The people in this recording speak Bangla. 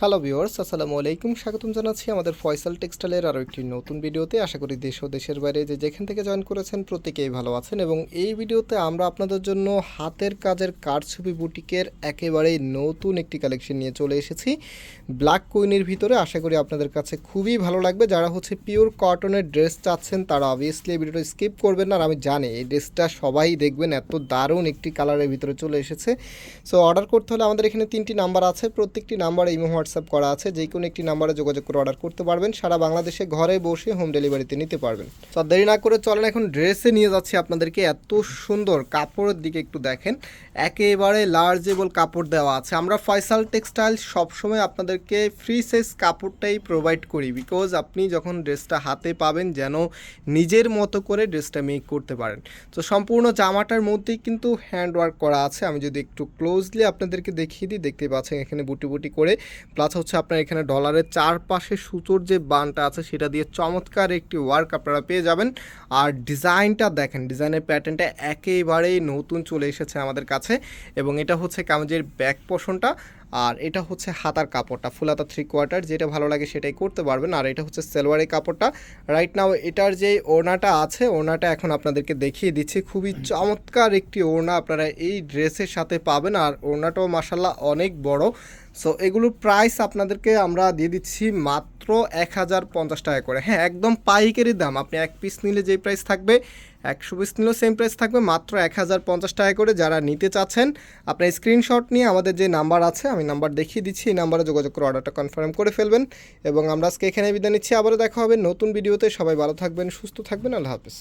হ্যালো ভিউয়ার্স আসসালামু আলাইকুম। স্বাগতম জানাচ্ছি আমাদের ফয়সাল টেক্সটাইলের আরও একটি নতুন ভিডিওতে। আশা করি দেশ ও দেশের বাইরে যে যেখান থেকে জয়েন করেছেন প্রত্যেকেই ভালো আছেন এবং এই ভিডিওতে আমরা আপনাদের জন্য হাতের কাজের কারছবি বুটিকের একেবারেই নতুন একটি কালেকশন নিয়ে চলে এসেছি। ব্ল্যাক কুইনের ভিতরে আশা করি আপনাদের কাছে খুবই ভালো লাগবে। যারা হচ্ছে পিওর কটনের ড্রেস চাচ্ছেন, তারা অবভিয়াসলি এই ভিডিওটা স্কিপ করবেন না। আর আমি জানি এই ড্রেসটা সবাই দেখবেন, এত দারুণ একটি কালারের ভিতরে চলে এসেছে। সো অর্ডার করতে হলে আমাদের এখানে তিনটি নাম্বার আছে। প্রত্যেকটি নাম্বার এই ইমো হোয়াটসঅ্যাপ করা আছে, যে কোনো একটি নাম্বারে যোগাযোগ করে অর্ডার করতে পারবেন। সারা বাংলাদেশে ঘরে বসে হোম ডেলিভারিতে নিতে পারবেন। তো দেরি না করে চলেন এখন ড্রেসে নিয়ে যাচ্ছি আপনাদেরকে। এত সুন্দর কাপড়ের দিকে একটু দেখেন। একেবারে লার্জেবল কাপড় দেওয়া আছে। আমরা ফয়সাল টেক্সটাইল সবসময় আপনাদেরকে ফ্রি সাইজ কাপড়টাই প্রোভাইড করি বিকজ আপনি যখন ড্রেসটা হাতে পাবেন, যেন নিজের মতো করে ড্রেসটা মেক করতে পারেন। তো সম্পূর্ণ জামাটার মধ্যেই কিন্তু হ্যান্ড ওয়ার্ক করা আছে। আমি যদি একটু ক্লোজলি আপনাদেরকে দেখিয়ে দিই, দেখতে পাচ্ছেন এখানে বুটি বুটি করে প্লাস হচ্ছে আপনার এখানে ডলারের চারপাশে সুতোর যে বানটা আছে, সেটা দিয়ে চমৎকার একটি ওয়ার্ক আপনারা পেয়ে যাবেন। আর ডিজাইনটা দেখেন, ডিজাইনের প্যাটার্নটা একেবারেই নতুন চলে এসেছে আমাদের কাছে। এবং এটা হচ্ছে কামিজের ব্যাক পোষণটা আর এটা হচ্ছে হাতার কাপড়টা ফুল হাতা থ্রি কোয়ার্টার যেটা ভালো লাগে সেটাই করতে পারবেন। আর এটা হচ্ছে সেলোয়ারের কাপড়টা। রাইট নাও এটার যে ওড়নাটা আছে, ওড়নাটা এখন আপনাদেরকে দেখিয়ে দিচ্ছি। খুবই চমৎকার একটি ওড়না আপনারা এই ড্রেসের সাথে পাবেন। আর ওড়নাটাও মাসাল্লাহ অনেক বড়। সো এগুলোর প্রাইস আপনাদেরকে আমরা দিয়ে দিচ্ছি মাত্র এক হাজার পঞ্চাশ টাকা করে। হ্যাঁ একদম পাইকারি দাম। আপনি এক পিস নিলে যেই প্রাইস থাকবে, একশো পিস নিলেও সেম প্রাইস থাকবে, মাত্র এক হাজার পঞ্চাশ টাকা করে যারা নিতে চাচ্ছেন, আপনার স্ক্রিনশট নিয়ে আমাদের যে নাম্বার আছে, আমি নাম্বার দেখিয়ে দিচ্ছি, এই নাম্বারে যোগাযোগ করে অর্ডারটা কনফার্ম করে ফেলবেন। এবং আমরা আজকে এখানে বিদায় নিচ্ছি, আবারও দেখা হবে নতুন ভিডিওতে সবাই ভালো থাকবেন, সুস্থ থাকবেন, আল্লাহ হাফিজ।